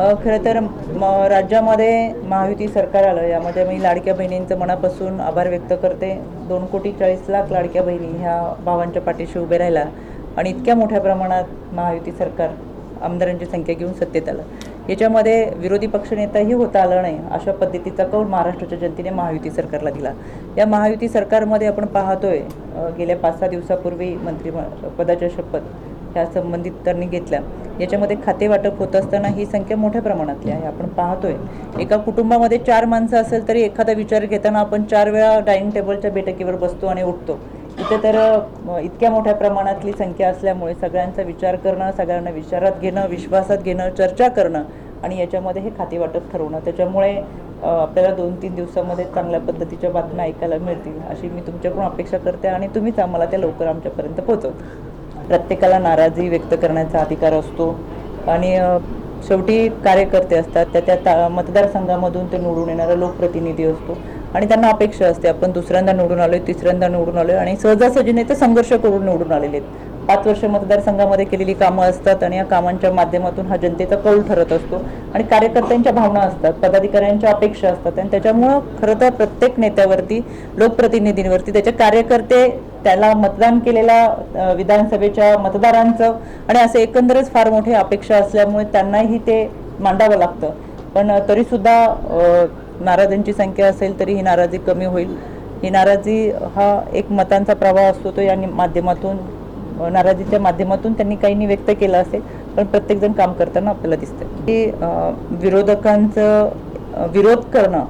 खरं तर म राज्यामध्ये महायुती सरकार आलं यामध्ये मी लाडक्या बहिणींचं मनापासून आभार व्यक्त करते. दोन कोटी चाळीस लाख लाडक्या बहिणी ह्या भावांच्या पाठीशी उभे राहिला आणि इतक्या मोठ्या प्रमाणात महायुती सरकार आमदारांची संख्या घेऊन सत्तेत आलं. याच्यामध्ये विरोधी पक्षनेताही होता आला नाही अशा पद्धतीचा कौल महाराष्ट्राच्या जनतेने महायुती सरकारला दिला. या महायुती सरकारमध्ये आपण पाहतोय गेल्या पाच सहा दिवसापूर्वी मंत्री पदाच्या शपथ ह्या संबंधित त्यांनी घेतल्या. याच्यामध्ये खाते वाटप होत असताना ही संख्या मोठ्या प्रमाणातली आहे. आपण पाहतोय एका कुटुंबामध्ये चार माणसं असेल तरी एखादा विचार घेताना आपण चार वेळा डायनिंग टेबलच्या बैठकीवर बसतो आणि उठतो. इथे तर इतक्या मोठ्या प्रमाणातली संख्या असल्यामुळे सगळ्यांचा विचार करणं सगळ्यांना विचारात घेणं विश्वासात घेणं चर्चा करणं आणि याच्यामध्ये हे खाते वाटप ठरवणं. त्याच्यामुळे आपल्याला दोन तीन दिवसामध्ये चांगल्या पद्धतीच्या बातम्या ऐकायला मिळतील अशी मी तुमच्याकडून अपेक्षा करते आणि तुम्हीच आम्हाला त्या लवकर आमच्यापर्यंत पोहोचवता. प्रत्येकाला नाराजी व्यक्त करण्याचा अधिकार असतो. आणि शेवटी कार्यकर्ते असतात त्या त्या ता- मतदारसंघामधून ते निवडून येणारा लोकप्रतिनिधी असतो. आणि त्यांना अपेक्षा असते आपण दुसऱ्यांदा निवडून आलोय तिसऱ्यांदा निवडून आलोय आणि सहजासहजीने ते संघर्ष करून निवडून आलेले आहेत. पाच वर्ष मतदारसंघामध्ये केलेली कामं असतात आणि या कामांच्या माध्यमातून हा जनतेचा कौल ठरत असतो. आणि कार्यकर्त्यांच्या भावना असतात पदाधिकाऱ्यांच्या अपेक्षा असतात आणि त्याच्यामुळं खरं तर प्रत्येक नेत्यावरती लोकप्रतिनिधींवरती त्याचे कार्यकर्ते त्याला मतदान केलेल्या विधानसभेच्या मतदारांचं आणि असे एकंदरच फार मोठी अपेक्षा असल्यामुळे त्यांनाही ते मांडावं लागतं. पण तरीसुद्धा नाराजांची संख्या असेल तरी ही नाराजी कमी होईल. ही नाराजी हा एक मतांचा प्रवाह असतो तो या नि- माध्यमातून नाराजीच्या माध्यमातून त्यांनी काहींनी व्यक्त केला असेल पण प्रत्येकजण काम करताना आपल्याला दिसतं की विरोधकांचं विरोध करणं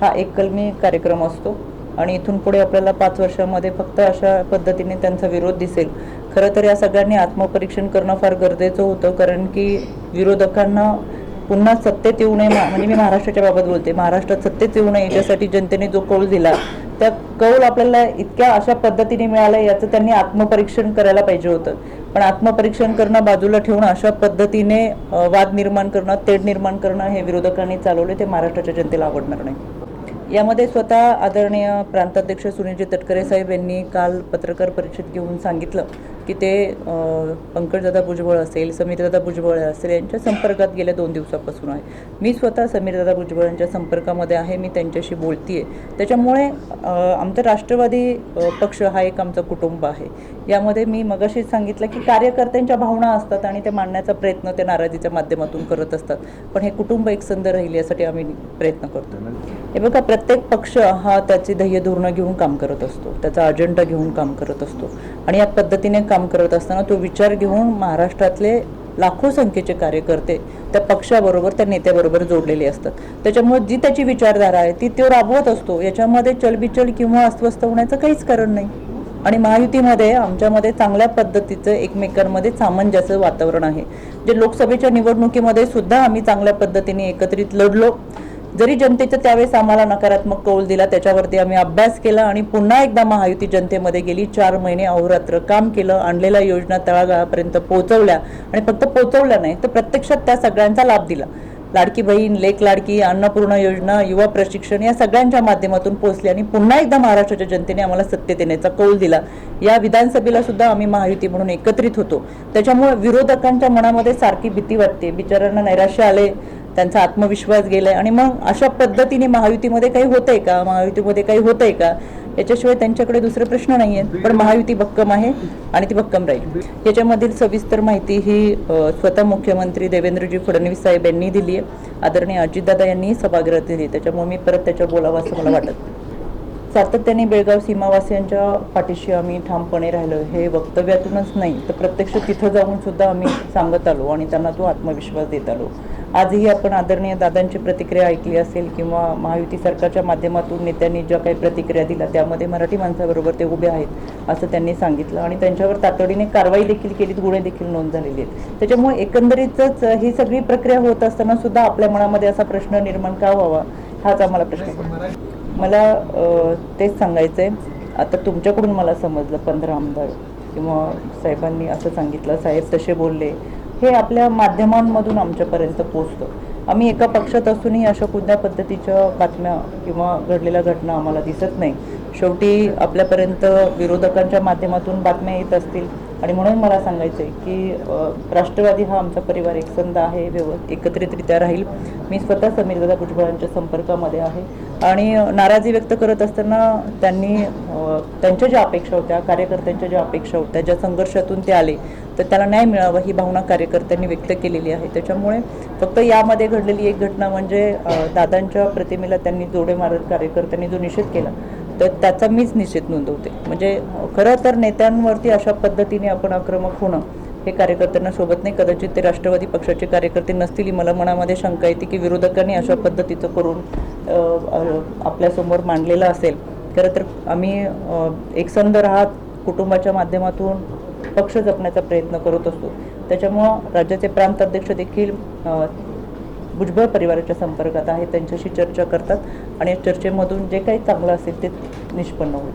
हा एक कलमी कार्यक्रम असतो. आणि इथून पुढे आपल्याला पाच वर्षामध्ये फक्त अशा पद्धतीने त्यांचा विरोध दिसेल. खरं तर या सगळ्यांनी आत्मपरीक्षण करणं फार गरजेचं होतं कारण की विरोधकांना पुन्हा सत्तेत येऊ नये म्हणजे मी महाराष्ट्राच्या बाबत बोलते. महाराष्ट्रात सत्तेत येऊ नये याच्यासाठी जनतेने जो कौल दिला त्या कौल आपल्याला इतक्या अशा पद्धतीने मिळालं याचं त्यांनी आत्मपरीक्षण करायला पाहिजे होतं. पण आत्मपरीक्षण करणं बाजूला ठेवून अशा पद्धतीने वाद निर्माण करणं तेढ निर्माण करणं हे विरोधकांनी चालवले ते महाराष्ट्राच्या जनतेला आवडणार नाही. यामध्ये स्वतः आदरणीय प्रांताध्यक्ष सुनीलजी तटकरे साहेब यांनी काल पत्रकार परिषद घेऊन सांगितलं. की ते पंकजदादा भुजबळ असेल समीरदादा भुजबळ असेल यांच्या संपर्कात गेल्या दोन दिवसापासून आहे. मी स्वतः समीरदादा भुजबळ यांच्या संपर्कामध्ये आहे मी त्यांच्याशी बोलतीये. त्याच्यामुळे आमचा राष्ट्रवादी पक्ष हा एक आमचं कुटुंब आहे. यामध्ये मी मगाशीच सांगितलं की कार्यकर्त्यांच्या भावना असतात आणि ते मांडण्याचा प्रयत्न ते नाराजीच्या माध्यमातून करत असतात. पण हे कुटुंब एकसंध राहील यासाठी आम्ही प्रयत्न करतो. हे बघा प्रत्येक पक्ष हा त्याची ध्येयधोरणं घेऊन काम करत असतो. त्याचा अजेंडा घेऊन काम करत असतो. आणि या पद्धतीने काम करत असताना तो विचार घेऊन महाराष्ट्रातले लाखो संख्येचे कार्यकर्ते त्या पक्षाबरोबर त्या नेत्याबरोबर जोडलेले असतात. त्याच्यामुळे जी त्याची विचारधारा आहे ती तो राबवत असतो. याच्यामध्ये चलबिचल किंवा अस्वस्थ होण्याचं काहीच कारण नाही. आणि महायुतीमध्ये आमच्यामध्ये चांगल्या पद्धतीचं एकमेकांमध्ये सामंजस्य वातावरण आहे. जे लोकसभेच्या निवडणुकीमध्ये सुद्धा आम्ही चांगल्या पद्धतीने एकत्रित लढलो. जरी जनतेचं त्यावेळेस आम्हाला नकारात्मक कौल दिला त्याच्यावरती आम्ही अभ्यास केला आणि पुन्हा एकदा महायुती जनतेमध्ये गेली चार महिने अहोरात्र काम केलं आणलेल्या योजना तळागाळापर्यंत पोहोचवल्या आणि फक्त पोहोचवल्या नाही तर प्रत्यक्षात त्या सगळ्यांचा लाभ दिला. लाडकी बहीण लेक लाडकी अन्नपूर्णा योजना युवा प्रशिक्षण या सगळ्यांच्या माध्यमातून पोहोचली आणि पुन्हा एकदा महाराष्ट्राच्या जनतेने आम्हाला सत्तेत येण्याचा कौल दिला. या विधानसभेला सुद्धा आम्ही महायुती म्हणून एकत्रित होतो. त्याच्यामुळे विरोधकांच्या मनामध्ये सारखी भीती वाटते. बिचारांना नैराश्य आले त्यांचा आत्मविश्वास गेलाय. आणि मग अशा पद्धतीने महायुतीमध्ये काही होतंय का? महायुतीमध्ये काही होतंय का? याच्याशिवाय त्यांच्याकडे दुसरे प्रश्न नाही आहेत पण महायुती भक्कम आहे आणि ती भक्कम राहील. याच्यामधील सविस्तर माहिती ही स्वतः मुख्यमंत्री देवेंद्रजी फडणवीस साहेब यांनी दिली आहे. आदरणीय अजितदादा यांनी सभागृहात दिली त्याच्यामुळे मी परत त्याच्यावर बोलावं असं मला वाटत सातत्याने बेळगाव सीमावासियांच्या पाठीशी आम्ही ठामपणे राहिलो हे वक्तव्यातूनच नाही तर प्रत्यक्ष तिथं जाऊन सुद्धा आम्ही सांगत आलो आणि त्यांना तो आत्मविश्वास देत आलो. आजही आपण आदरणीय दादांची प्रतिक्रिया ऐकली असेल किंवा महायुती सरकारच्या माध्यमातून नेत्यांनी ज्या काही प्रतिक्रिया दिल्या त्यामध्ये मराठी माणसाबरोबर ते उभे आहेत असं त्यांनी सांगितलं. आणि त्यांच्यावर तातडीने कारवाई देखील केली गुन्हे देखील नोंद झालेले आहेत. त्याच्यामुळे एकंदरीतच ही सगळी प्रक्रिया होत असताना सुद्धा आपल्या मनामध्ये असा प्रश्न निर्माण का व्हावा हाच आम्हाला प्रश्न पडतो. मला तेच सांगायचं आहे आता तुमच्याकडून मला समजलं पंधरा आमदार किंवा साहेबांनी असं सांगितलं साहेब तसे बोलले. हे आपल्या माध्यमांमधून आमच्यापर्यंत पोचतं आम्ही एका पक्षात असूनही अशा कोणत्या पद्धतीच्या बातम्या किंवा घडलेल्या घटना आम्हाला दिसत नाही. शेवटी आपल्यापर्यंत विरोधकांच्या माध्यमातून बातम्या येत असतील आणि म्हणून मला सांगायचं आहे की राष्ट्रवादी हा आमचा परिवार एकसंध आहे व्यव एकत्रितरित्या राहील. मी स्वतः समीरदादा भुजबळांच्या संपर्कामध्ये आहे. आणि नाराजी व्यक्त करत असताना त्यांनी त्यांच्या ज्या अपेक्षा होत्या कार्यकर्त्यांच्या ज्या अपेक्षा होत्या ज्या संघर्षातून ते आले तर त्याला न्याय मिळावा ही भावना कार्यकर्त्यांनी व्यक्त केलेली आहे. त्याच्यामुळे फक्त यामध्ये घडलेली एक घटना म्हणजे दादांच्या प्रतिमेला त्यांनी जोडे मारत कार्यकर्त्यांनी जो निषेध केला तर त्याचा मीच निश्चित नोंदवते. म्हणजे खरं तर नेत्यांवरती अशा पद्धतीने आपण आक्रमक होणं हे कार्यकर्त्यांना सोबत नाही. कदाचित ते राष्ट्रवादी पक्षाचे कार्यकर्ते नसतील मला मनामध्ये शंका येते की विरोधकांनी अशा पद्धतीचं करून आपल्यासमोर मांडलेलं असेल. खरं तर आम्ही एकसंध राहत कुटुंबाच्या माध्यमातून पक्ष जपण्याचा प्रयत्न करत असतो. त्याच्यामुळं राज्याचे प्रांत अध्यक्ष देखील भुजबळ परिवाराच्या संपर्कात आहे त्यांच्याशी चर्चा करतात आणि या चर्चेमधून जे काही चांगलं असेल ते निष्पन्न होईल.